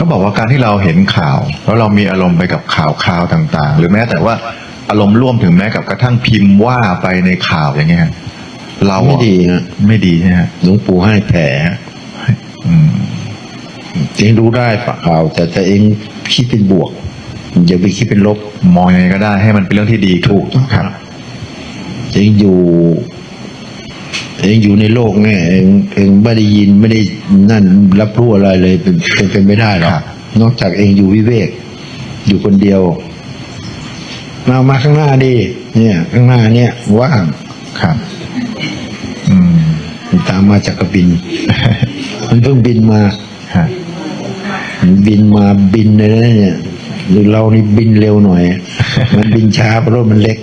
เขาบอกว่าการที่เราเห็นข่าว แล้วเรามีอารมณ์ไปกับข่าวข่าวต่าง ๆ หรือแม้แต่ว่าอารมณ์ร่วมถึงแม้กับกระทั่งพิมพ์ว่าไปในข่าวอย่างเงี้ยเราไม่อะดีฮะไม่ดีใช่ไหมฮะหลวงปู่ให้แผลอืมเองรู้ได้ฝ่าข่าวแต่แต่เองคิดเป็นบวกอย่าไปคิดเป็นลบมองยังไงก็ได้ให้มันเป็นเรื่องที่ดีถูกครับเองอยู่ เองอยู่ในโลกเนี่ยเองเองไม่ได้ยินไม่ได้นั่นรับรู้อะไรเลยเป็นเป็นเป็นไม่ได้หรอกครับนอกจากเองอยู่วิเวก อยู่คนเดียวมามาข้างหน้าดิเนี่ย ข้างหน้าเนี่ยว่างครับ อืมตามมาจากกระบิน มันเพิ่งบินมาฮะบินมาบินเลยนะเนี่ยหรือเรานี่บินเร็วหน่อย มันบินช้าเพราะรถมันเล็ก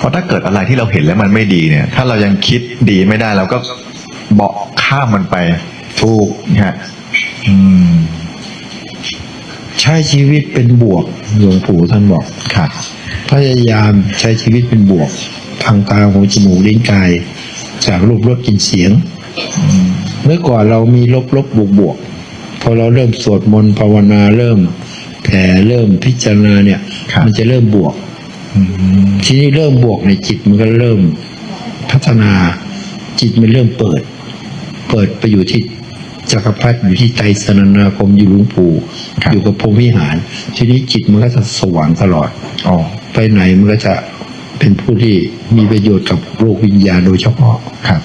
เพราะถ้าเกิดอะไรที่เราเห็นแล้วมันไม่ดีเนี่ย ถ้าเรายังคิดดีไม่ได้เราก็เบาะข้ามมันไปถูกฮะอืม ใช้ชีวิตเป็นบวกหลวงปู่ท่านบอกครับพยายามใช้ชีวิตเป็นบวก ทางตาหูจมูกลิ้นกาย จากรูปรสกลิ่นเสียงเมื่อก่อนเรามีลบลบบวกบวกพอเราเริ่มสวดมนต์ภาวนาเริ่มแผ่เริ่มพิจารณาเนี่ยครับมันจะเริ่มบวกอืม ทีนี้เริ่มบวกในจิตมันก็เริ่มพัฒนาจิตมันเริ่มเปิด เปิดไปอยู่ที่จักรพรรดิอยู่ที่ไตรสนนาคมอยู่หลวงปู่อยู่กับพรหมวิหาร ทีนี้จิตมันก็จะสว่างตลอดอ๋อไปไหนมันก็จะเป็นผู้ที่มีประโยชน์กับโลกวิญญาณโดยเฉพาะครับ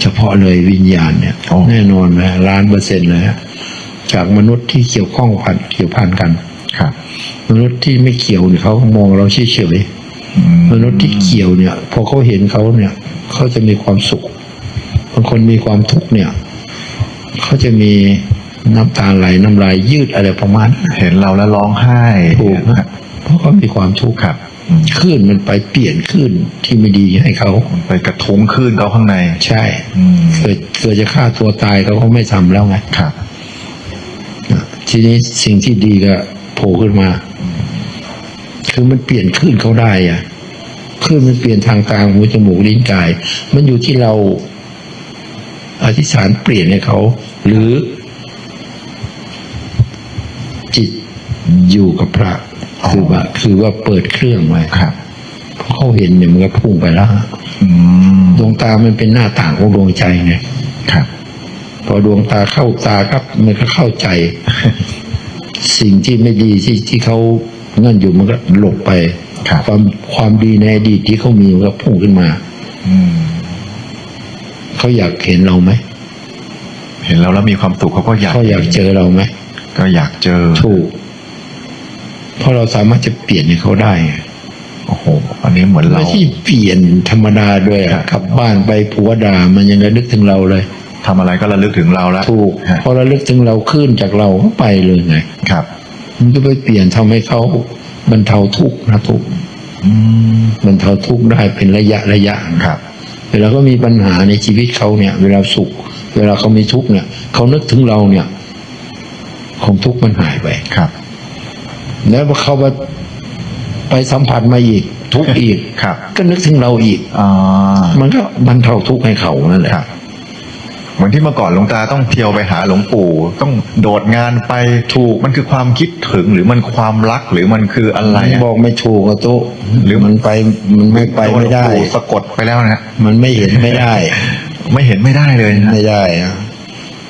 เฉพาะเลยวิญญาณเนี่ยโอ้แน่นอนนะล้านเปอร์เซ็นต์เลยฮะจากมนุษย์ที่เกี่ยวข้องพันเกี่ยวพันกัน ครับมนุษย์ที่ไม่เกี่ยวเนี่ยเขามองเราเฉยๆอืมนุษย์ที่เกี่ยวเนี่ย พอเขาเห็นเขาเนี่ยเขาจะมีความสุขบางคนมีความทุกข์เนี่ยเขาจะมีน้ำตาไหลน้ำลายยืดอะไรประมาณนั้นเห็นเราแล้วร้องไห้ถูกนะเพราะเขามีความทุกข์ครับอืมคลื่นมันไปเปลี่ยนคลื่นที่ไม่ดีให้เขาไปกระทุ้งขึ้นเขาข้างใน ใช่อืมเกิดเกิดจะฆ่าตัวตายเขาก็ไม่ทำแล้วไงครับทีนี้สิ่งที่ดีก็โผล่ขึ้นมา คือมันเปลี่ยนคลื่นเขาได้อะคลื่นมันเปลี่ยนทางตาหูจมูกลิ้นกาย มันอยู่ที่เราอธิษฐานเปลี่ยนให้เขา หรือ จิตอยู่กับพระอ๋อคือว่า คือว่าเปิดเครื่องไว้ครับพอเขาเห็นเนี่ยมันก็พุ่งไปแล้วฮะอืมดวงตามันเป็นหน้าต่างของดวงใจไงครับ พอดวงตาเข้าตาครับ มันก็เข้าใจ สิ่งที่ไม่ดีที่ที่เขาเงื่อนอยู่มันก็หลบไปครับ ความความดีในอดีตที่เขามีมันก็พุ่งขึ้นมาอืมเขาอยากเห็นเราไหมเห็นเราแล้วมีความสุขเขาก็อยากเขาอยากเจอเราไหมก็อยากเจอถูกเพราะเราสามารถจะเปลี่ยนให้เขาได้ไงโอ้โหอันนี้เหมือนเราไม่ใช่เปลี่ยนธรรมดาด้วยอะครับกลับบ้านไปผัวด่ามันยังระลึกถึงเราเลย ทำอะไรก็ระลึกถึงเราแล้วถูกฮะพอระลึกถึงเราขึ้นจากเราก็ไปเลยไงครับ มันก็ไปเปลี่ยนทำให้เขาบรรเทาทุกข์นะทุกข์อืมบรรเทาทุกข์ได้เป็นระยะระยะครับ เวลาเขามีปัญหาในชีวิตเขาเนี่ย เวลาสุข เวลาเขามีทุกข์เนี่ยเขานึกถึงเราเนี่ยความทุกข์มันหายไปครับ แล้วพอเขาไปไปสัมผัสมาอีกทุกข์อีกครับ ก็นึกถึงเราอีกอ่ามันก็บรรเทาทุกข์ให้เขานั่นแหละครับเห มือนที่เมื่อก่อนหลวงตาต้องเที่ยวไปหาหลวงปู่ ต้องโดดงานไปถูกมันคือความคิดถึงหรือมันความรักหรือมันคืออะไรอะบอกไม่ถูกอะโตะหรือมันไปมันไม่ไปไม่ได้ โนหลวงปู่สะกดไปแล้วนะมันไม่เห็นไม่ได้ ไม่เห็นไม่ได้เลยนะไม่ได้อะ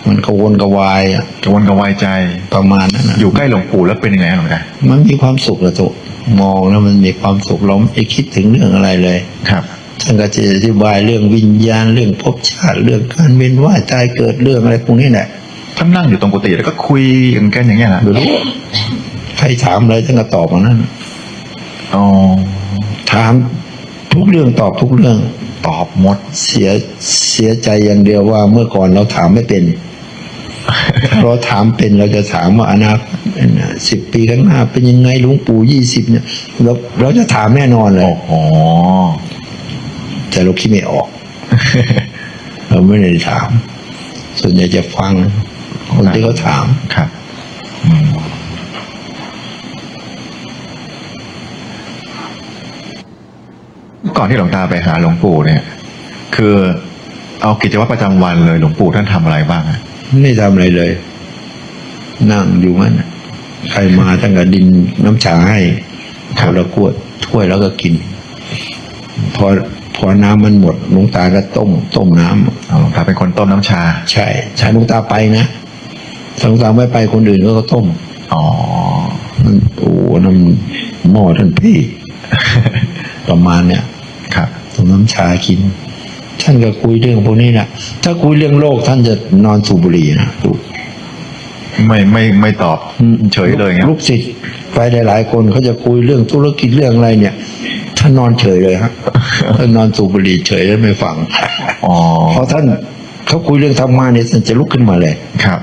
มันกระวนกระวายอะกระวนกระวายใจ ประมาณนั้นนะอยู่ใกล้หลวงปู่แล้วเป็นยังไงหลวงตามันมีความสุขละโตะมองแล้วมันมีความสุขเราไม่คิดถึงเรื่องอะไรเลย ครับ ท่านก็จะอธิบายเรื่องวิญญาณเรื่องภพชาติเรื่องการเวียนว่ายตายเกิดเรื่องอะไรพวกนี้แหละท่านนั่งอยู่ตรงกุฏิแล้วก็คุยกันอย่างเงี้ยนะไม่รู้ใครถามอะไรท่านก็ตอบมานั้นอ๋อถามทุกเรื่องตอบทุกเรื่อง ตอบหมดเสียเสียใจอย่างเดียวว่าเมื่อก่อนเราถามไม่เป็นถ้าเราถามเป็นเราจะถามว่าอนาคตสิบปีข้างหน้าเป็นยังไงหลวงปู่ยี่สิบเนี่ยเราเราจะถามแน่นอนเลยโอ้โห แต่เราคิดไม่ออก เราไม่ได้ถาม ส่วนใหญ่จะฟังคนที่เขาถามครับอืมก่อนที่หลวงตาไปหาหลวงปู่เนี่ย คือเอากิจวัตรประจำวันเลยหลวงปู่ท่านทำอะไรบ้างอะไม่ทำอะไรเลย นั่งอยู่มันน่ะใครมาตั้งแต่ดินน้ำชาให้ครับคนละขวดถ้วยแล้วก็กิน พอ พอน้ำมันหมดหลวงตาก็ต้ม ต้มน้ำอ๋อครับเป็นคนต้มน้ำชา ใช่ใช่หลวงตาไปนะถ้าหลวงตาไม่ไปคนอื่นก็ต้มอ๋อมันโอ้น้ำหม้อท่านพี่ ประมาณเนี้ยครับต้มน้ำชากิน ท่านก็คุยเรื่องพวกนี้นะถ้าคุยเรื่องโลกท่านจะนอนสูบบุหรี่นะดูไม่ไม่ไม่ตอบเฉยเลยไงลูกศิษย์ไปหลายๆคนเขาจะคุยเรื่องธุรกิจเรื่องอะไรเนี่ย ท่านนอนเฉยเลยฮะท่านนอนสูบบุหรี่เฉยแล้วไม่ฟังอ๋อพอท่านเขาคุยเรื่องธรรมะเนี่ยท่านจะลุกขึ้นมาเลยครับ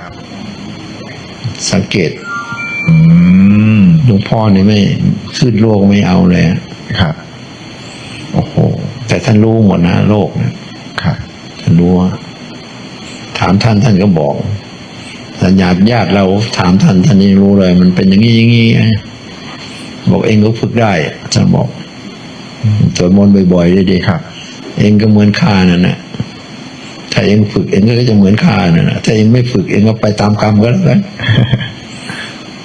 สังเกตอืมหลวงพ่อเนี่ยไม่ขึ้นโลกไม่เอาเลยฮะครับโอ้โหแต่ท่านรู้หมดนะโลกนะครับท่านรู้ว่าถามท่านท่านก็บอกแต่ญาติญาติเราถามท่านท่านนี่รู้เลย มันเป็นอย่างนี้อย่างนี้บอกเองก็ฝึกได้ท่านบอก สวดมนต์บ่อยๆได้ดีครับ เองก็เหมือนข้านั่นแหละถ้าเองฝึกเองก็จะเหมือนข้านั่นแหละถ้าเองไม่ฝึกเองก็ไปตามกรรมก็แล้วกัน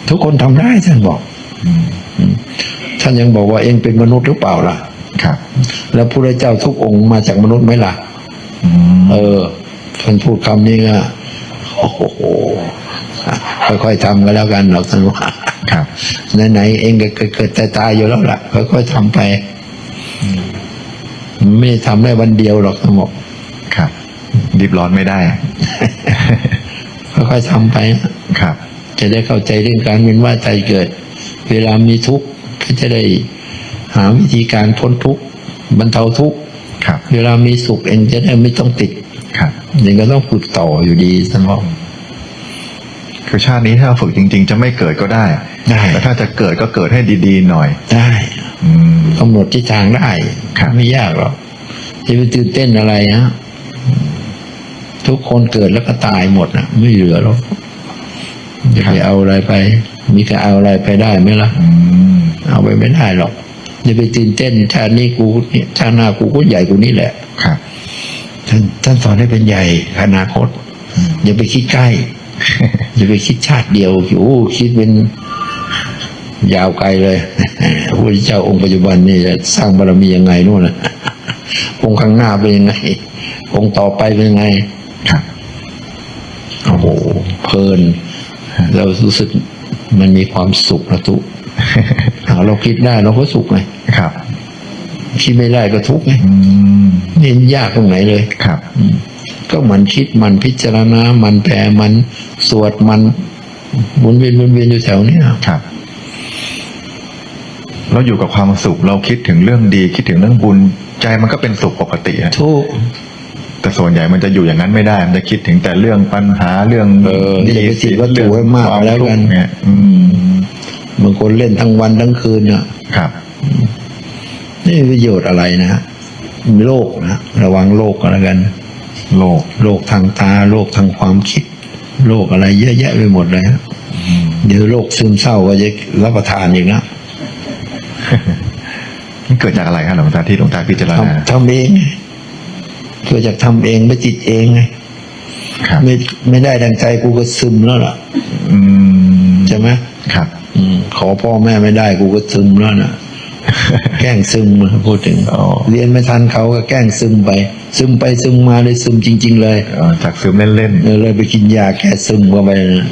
ทุกคนทำได้ท่านบอกอืมท่านยังบอกว่าเองเป็นมนุษย์หรือเปล่าล่ะ ครับ แล้วพระเจ้าทุกองค์มาจากมนุษย์ไหมล่ะอืมเออท่านพูดคำนี้ก็โอ้โหค่อยๆทำก็แล้วกันหรอกท่านว่าครับไหนๆเองก็เกิดแต่ตายอยู่แล้วล่ะค่อยๆทำไป ไม่ได้ทำได้วันเดียวหรอกท่านบอกครับรีบร้อนไม่ได้ ค่อยๆทำไปนะครับ จะได้เข้าใจเรื่องการเวียนว่ายตายเกิด เวลามีทุกข์ก็จะได้หาวิธีการพ้นทุกข์บรรเทาทุกข์ครับ เวลามีสุขเองจะได้ไม่ต้องติดครับยังก็ต้องฝึกต่ออยู่ดีท่านบอกคือชาตินี้ถ้าเราฝึกจริง ๆ จะไม่เกิดก็ได้ได้แต่ถ้าจะเกิดก็เกิดให้ดีๆหน่อย ได้อืมกำหนดทิศทางได้ครับไม่ยากหรอก จะไปตื่นเต้นอะไรฮะทุกคนเกิดแล้วก็ตายหมดนะไม่เหลือหรอกจะไปเอาอะไรไป มีก็เอาอะไรไปได้ไหมล่ะอืมเอาไปไม่ได้หรอกอย่าไปตื่นเต้นชาตินี้กูเนี่ยชาติหน้ากูก็ใหญ่กูนี่แหละครับท่านท่านสอนให้เป็นใหญ่อนาคตอย่าไปคิดใกล้อย่าไปคิดชาติเดียวโอ้คิดเป็นยาวไกลเลยพระพุทธเจ้าองค์ปัจจุบันนี่จะสร้างบารมียังไงนู่นนะ องค์ข้างหน้าเป็นยังไงองค์ต่อไปเป็นยังไงครับโอ้โหเพลิน เรารู้สึกมันมีความสุขนะทุกเอาเราคิดได้เราก็สุขไงครับคิดไม่ได้ก็ทุกข์ไงอืมนี่ยากตรงไหนเลยครับก็มันคิดมันพิจารณา มันแปลมันสวดมันหมุนเวียนหมุนเวียนอยู่แถวเนี้ยครับ เราอยู่กับความสุข เราคิดถึงเรื่องดี คิดถึงเรื่องบุญ ใจมันก็เป็นสุขปกติฮะทุกแต่ส่วนใหญ่มันจะอยู่อย่างนั้นไม่ได้ มันจะคิดถึงแต่เรื่องปัญหาเรื่องเอออย่าไปติดวัตถุให้มากควแล้วกันทุข์เนี่ยอืมบางคนเล่นทั้งวันทั้งคืนเนี่ยครับ นี่ประโยชน์อะไรนะฮะโลกนะระวังโลกก็แล้วกันโลกโลกทางตาโลกทางความคิดโลกอะไรเยอะแยะไปหมดเลยฮะเดี๋ยวโรคซึมเศร้าก็จะรับประทานอีกนะมัน เกิดจากอะไรครับหลวงตาที่หลวงตาพิจารณาทำทำเองไงเกิดจากทำเองไม่จิตเองไงครับไม่ไม่ได้ดังใจกูก็ซึมแล้วล่ะอืมใช่ไหมครับ อืมขอพ่อแม่ไม่ได้กูก็ซึมแล้วนะแกล้งซึมอะพูดถึงอ๋อเรียนไม่ทันเขาก็แกล้งซึมไป ซึมไปซึมมาเลยซึมจริง ๆ เลยเอ่อจากซึมเล่นเออเลยไปกินยาแก้ซึมเข้าไปนะ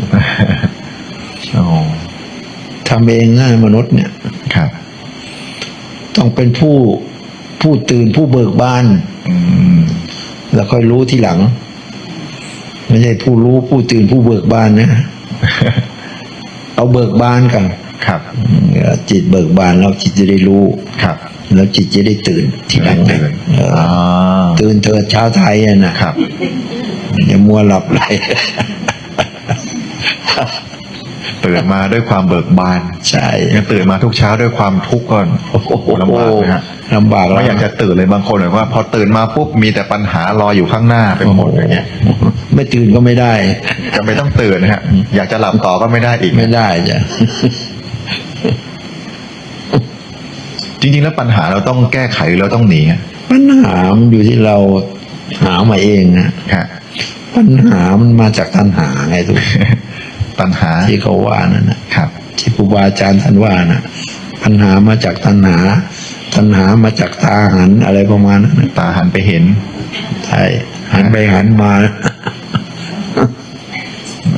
ๆอ๋อทำเองนะมนุษย์เนี่ยครับ ต้องเป็นผู้ผู้ตื่นผู้เบิกบานอืมแล้วค่อยรู้ทีหลัง ไม่ใช่ผู้รู้ผู้ตื่นผู้เบิกบานนะ เอาเบิกบานกันครับจิตเบิกบานแล้วจิตจะได้รู้ครับ แล้วจิตจะได้ตื่นทีหลังไงตื่นเอออ่าตื่นเถิดเช้าไทยอะนะครับอย่ามัวหลับไหล ตื่นมาด้วยความเบิกบานใช่ยังตื่นมาทุกเช้าด้วยความทุกข์ก่อนโอ้โหลำบากนะฮะลำบากไม่อยากจะตื่นเลยบางคนแบบว่า พอตื่นมาปุ๊บมีแต่ปัญหารออยู่ข้างหน้าไปหมดอย่างเงี้ยไม่ตื่นก็ไม่ได้จะไม่ต้องตื่นนะฮะอยากจะหลับต่อก็ไม่ได้อีกไม่ได้จ้ะจริงๆแล้วปัญหาเราต้องแก้ไขหรือเราต้องหนีอะปัญหามันอยู่ที่เราหามาเองนะฮะปัญหามันมาจากตัณหาไงทุก ตัณหาที่เขาว่านั่นนะครับ ที่ครูบาอาจารย์ท่านว่านะปัญหามาจากตัณหา ตัณหามาจากตาหันอะไรประมาณนั้นนะตาหันไปเห็นใช่หันไปหันมา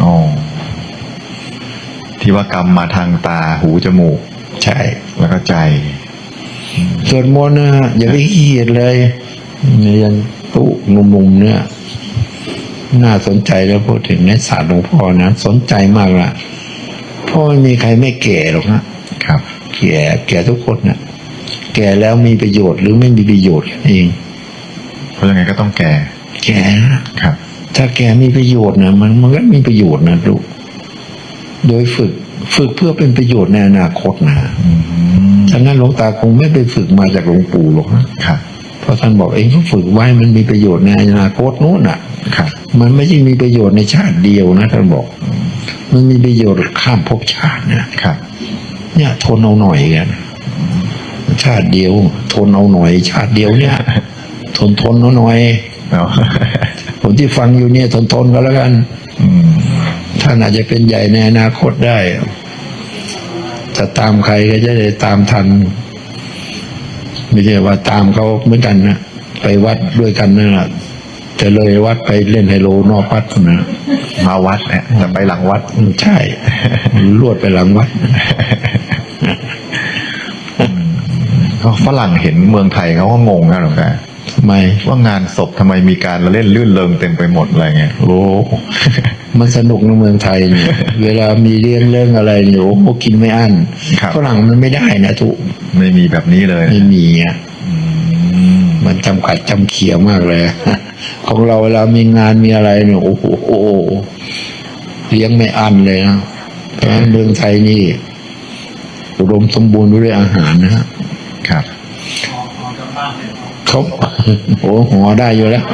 อ๋อที่ว่ากรรมมาทางตาหูจมูก ใช่ แล้วก็ใจสวดมนต์นะอย่าไปขี้เกียจเลยเนี่ยยังตู้หนุ่มๆเนี่ย น่าสนใจแล้วพูดถึงในศาสตร์หลวงพ่อนะสนใจมากละเพราะไม่มีใครไม่แก่หรอกนะครับ แก่แก่ทุกคนนะแก่แล้วมีประโยชน์หรือไม่มีประโยชน์แค่นั้นเอง เพราะยังไงก็ต้องแก่ แก่นะครับ ถ้าแก่มีประโยชน์นะมันมันก็มีประโยชน์นะลูกโดยฝึกฝึกเพื่อเป็นประโยชน์ในอนาคตนะอืมฉะนั้นหลวงตาคงไม่ไปฝึกมาจากหลวงปู่หรอกนะครับ เพราะท่านบอกเองก็ฝึกไว้มันมีประโยชน์ในอนาคตนู้นน่ะ ครับ มันไม่ใช่มีประโยชน์ในชาติเดียวนะท่านบอก มันมีประโยชน์ข้ามภพชาตินะครับ เนี่ยทนเอาหน่อยกันชาติเดียว ทนเอาหน่อย ชาติเดียวเนี่ย ทนทนเอาหน่อยเอาผมที่ฟังอยู่เนี่ยทนทนก็แล้วกันอืมท่านอาจจะเป็นใหญ่ในอนาคตได้จะตามใครก็จะได้ตามทัน ไม่ใช่ว่าตามเขาเหมือนกันนะไปวัดด้วยกันนั่นแหละ จะเลยวัดไปเล่นไฮโลนอกวัดนะมาวัดเนี่ยจะไปหลังวัดอืมใช่ลวดไปหลังวัดก็ฝรั่งเห็นเมืองไทยเขาก็งงนะหลวงตาทำไมว่างานศพทำไมมีการละเล่นลื่นเริงเต็มไปหมดอะไรเงี้ยโอ้มันสนุกในเมืองไทยเนี่ยเวลามีเรื่องเรื่องอะไรเนี่ยโอ้โหกินไม่อั้นครับฝรั่งมันไม่ได้นะทุกไม่มีแบบนี้เลย ไม่มีอะอืมมันจำกัดจำเขียวมากเลย ของเราเวลามีงานมีอะไรเนี่ยโอ้โหโอ้โหเลี้ยงไม่อั้นเลยนะเพราะฉะนั้นเมืองไทยนี่อุดมสมบูรณ์ด้วยอาหารนะฮะครับเขาโอ้หัวได้อยู่แล้ว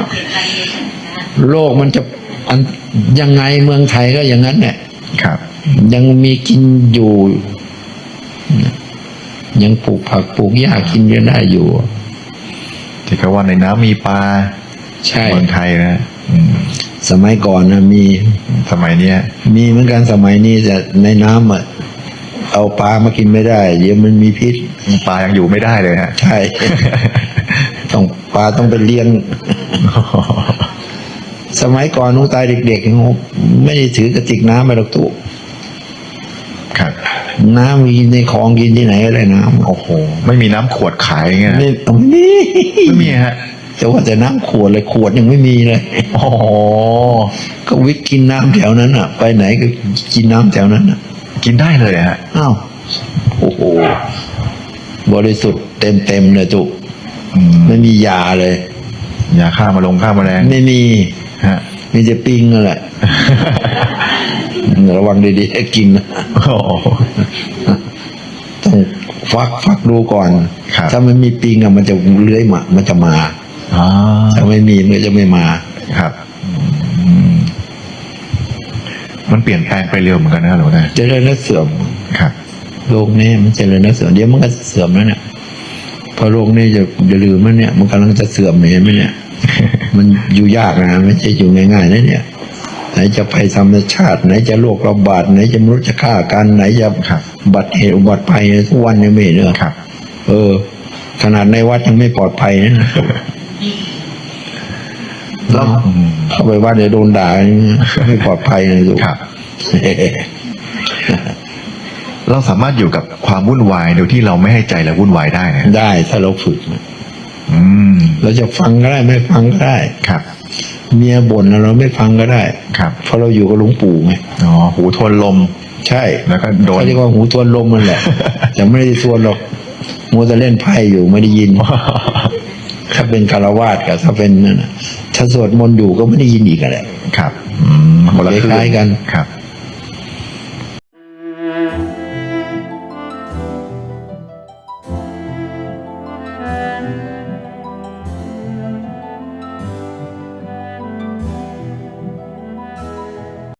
โลกมันจะอันยังไงเมืองไทยก็อย่างนั้นเนี่ยครับ ยังมีกินอยู่ ยังปลูกผักปลูกหญ้ากินกันได้อยู่ที่เขาว่าในน้ำมีปลา ใช่เมืองไทยนะอืมสมัยก่อนนะมี สมัยเนี้ย มีเหมือนกันสมัยนี้แต่ในน้ำอะเอาปลามากินไม่ได้ เดี๋ยวมันมีพิษ ปลายังอยู่ไม่ได้เลยฮะ ใช่ ต้องปลาต้องไปเลี้ยง สมัยก่อนหนุตายเด็กๆไม่ได้ถือกระติกน้ำไปหรอกตู้ครับ น้ำมีในคลองกินที่ไหนก็ได้น้ำโอ้โห ไม่มีน้ำขวดขายอย่างเงี้ยนะไม่เอาไม่มีไม่มีฮะ แต่ว่าแต่น้ำขวดเลยขวดยังไม่มีเลยโอ้โหก็วิทย์กินน้ำแถวนั้นอะ ไปไหนก็กินน้ำแถวนั้นอะกินได้เลยฮะอ้าวโอ้โหบริสุทธิ์เต็มเต็มๆเลยจุกอืมไม่มียาเลยยาฆ่ามาลงฆ่าแมลงไม่มีฮะ มีแต่ปิงนั่นแหละ ระวังดีๆให้กินนะ โอ้โห ต้องฟักฟักดูก่อน ครับ ถ้ามันมีปิงอะมันจะเลื้อยมา มันจะมาอ่า ถ้าไม่มีมันก็จะไม่มาครับอืมมันเปลี่ยนแปลงไปเร็วเหมือนกันนะหลวงตาเจริญและเสื่อมครับโลกนี้มันเจริญและเสื่อมเดี๋ยวมันก็เสื่อมแล้วเนี่ยพอโลกนี้จะจะลืมมันเนี่ย มันกำลังจะเสื่อมเห็นไหมเนี่ย มันอยู่ยากนะไม่ใช่อยู่ง่ายๆนะเนี่ยไหนจะภัยธรรมชาติ ไหนจะโรคระบาดไหนจะมนุษย์จะฆ่ากันไหนจะครับบัตรเหตุอุบัติภัยทุกวันเนี่ยไม่เห็นเหรอครับเออ ขนาดในวัดยังไม่ปลอดภัยนะ แล้วอืมเข้าไปวัดเดี๋ยวโดนด่าไม่ปลอดภัยนะลูกครับ เราสามารถอยู่กับความวุ่นวายโดยที่เราไม่ให้ใจเราวุ่นวายได้นะได้ถ้าเราฝึกนะอืมเราจะฟังก็ได้ไม่ฟังก็ได้ครับเมียบ่นนะเราไม่ฟังก็ได้ครับเพราะเราอยู่กับหลวงปู่ไงอ๋อหูทนลม ใช่แล้วก็โดนเขาเรียกว่าหูทวนลมมันแหละแต่ไม่ได้ทวนหรอกมัวแต่เล่นไพ่อยู่ไม่ได้ยิน ถ้าเป็นคารวาสกับถ้าเป็นนั่นน่ะถ้าสวดมนต์อยู่ก็ไม่ได้ยินอีกอะแหละครับ อืมคนละคล้ายๆกัน ครับ